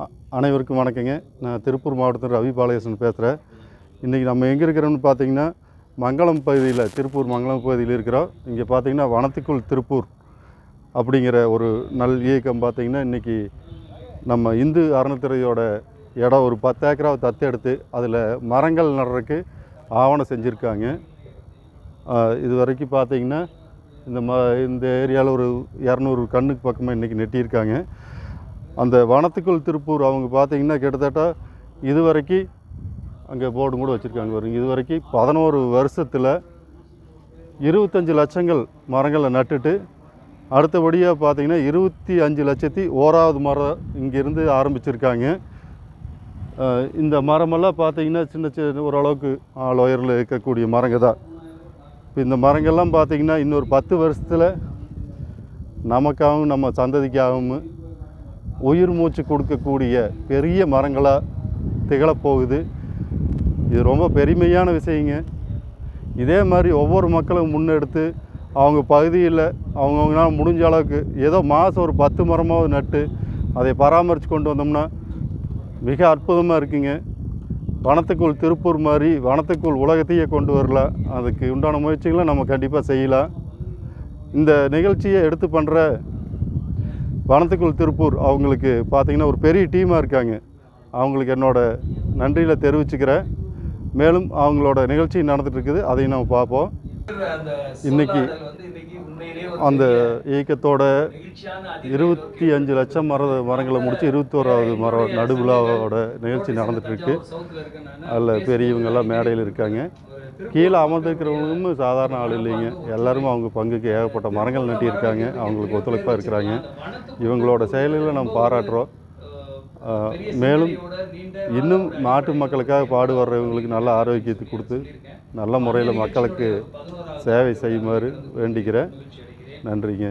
அ- அனைவருக்கும் வணக்கங்க. நான் திருப்பூர் மாவட்டத்தில் ரவி பாலகிருஷ்ணன் பேசுகிறேன் இன்றைக்கி நம்ம எங்கே இருக்கிறோம்னு பார்த்தீங்கன்னா மங்களம் பகுதியில் திருப்பூர் மங்களம் பகுதியில் இருக்கிறோம். இங்கே பார்த்தீங்கன்னா வனத்துக்குள் திருப்பூர் அப்படிங்கிற ஒரு நல் இயக்கம் பார்த்திங்கன்னா இன்றைக்கி நம்ம இந்து அறநிலைத்துறையோட இடம் ஒரு பத்து ஏக்கராவை தத்தெடுத்து அதில் மரங்கள் நடுறதுக்கு ஆவணம் செஞ்சுருக்காங்க. இது வரைக்கும் பார்த்தீங்கன்னா இந்த ம இந்த ஏரியாவில் ஒரு இரநூறு கண்ணுக்கு பக்கமாக இன்றைக்கி நெட்டியிருக்காங்க. அந்த வனத்துக்குள் திருப்பூர் அவங்க பார்த்தீங்கன்னா கிட்டத்தட்ட இது வரைக்கும் அங்கே போர்டு கூட வச்சுருக்காங்க வருங்க இது வரைக்கும் பதினோரு வருஷத்தில் இருபத்தஞ்சி லட்சங்கள் மரங்களை நட்டுட்டு அடுத்தபடியாக பார்த்தீங்கன்னா இருபத்தி அஞ்சு லட்சத்தி ஓராவது மரம் இங்கேருந்து ஆரம்பிச்சிருக்காங்க. இந்த மரமெல்லாம் பார்த்தீங்கன்னா சின்ன சின்ன ஓரளவுக்கு ஆள் உயரில் இருக்கக்கூடிய மரங்க தான். இப்போ இந்த மரங்கள்லாம் பார்த்தீங்கன்னா இன்னொரு பத்து வருஷத்தில் நமக்காகவும் நம்ம சந்ததிக்காகவும் உயிர் மூச்சு கொடுக்கக்கூடிய பெரிய மரங்களாக திகழப்போகுது. இது ரொம்ப பெருமையான விஷயங்க. இதே மாதிரி ஒவ்வொரு மக்களும் முன்னெடுத்து அவங்க பகுதியில் அவங்கவுங்களால் முடிஞ்ச அளவுக்கு ஏதோ மாதம் ஒரு பத்து மரமாவது நட்டு அதை பராமரித்து கொண்டு வந்தோம்னா மிக அற்புதமாக இருக்குங்க. வனத்துக்குள் திருப்பூர் மாதிரி வனத்துக்குள் உலகத்தையே கொண்டு வரலாம். அதுக்கு உண்டான முயற்சிகளை நம்ம கண்டிப்பாக செய்யலாம். இந்த நிகழ்ச்சியை எடுத்து பண்ணுற வனத்துக்குள் திருப்பூர் அவங்களுக்கு பார்த்திங்கன்னா ஒரு பெரிய டீமாக இருக்காங்க. அவங்களுக்கு என்னோடய நன்றியில் தெரிவிச்சுக்கிறேன். மேலும் அவங்களோட நிகழ்ச்சி நடந்துகிட்ருக்குது அதையும் நம்ம பார்ப்போம். இன்றைக்கி அந்த இயக்கத்தோட இருபத்தி அஞ்சு லட்சம் மர மரங்களை முடித்து இருபத்தோராவது மர நடுவிழாவோட நிகழ்ச்சி நடந்துகிட்ருக்கு அதில் பெரியவங்கெல்லாம் மேடையில் இருக்காங்க. கீழே அமர்ந்திருக்கிறவங்களும் சாதாரண ஆள் இல்லைங்க. எல்லாரும் அவங்க பங்குக்கு ஏகப்பட்ட மரங்கள் நட்டியிருக்காங்க. அவங்களுக்கு ஒத்துழைப்பாக இருக்கிறாங்க. இவங்களோட செயல்களை நம்ம பாராட்டுறோம். மேலும் இன்னும் நாட்டு மக்களுக்காக பாடுபடுறவங்களுக்கு நல்ல ஆரோக்கியத்தை கொடுத்து நல்ல முறையில் மக்களுக்கு சேவை செய்யுமாறு வேண்டிக்கிறேன். நன்றிங்க.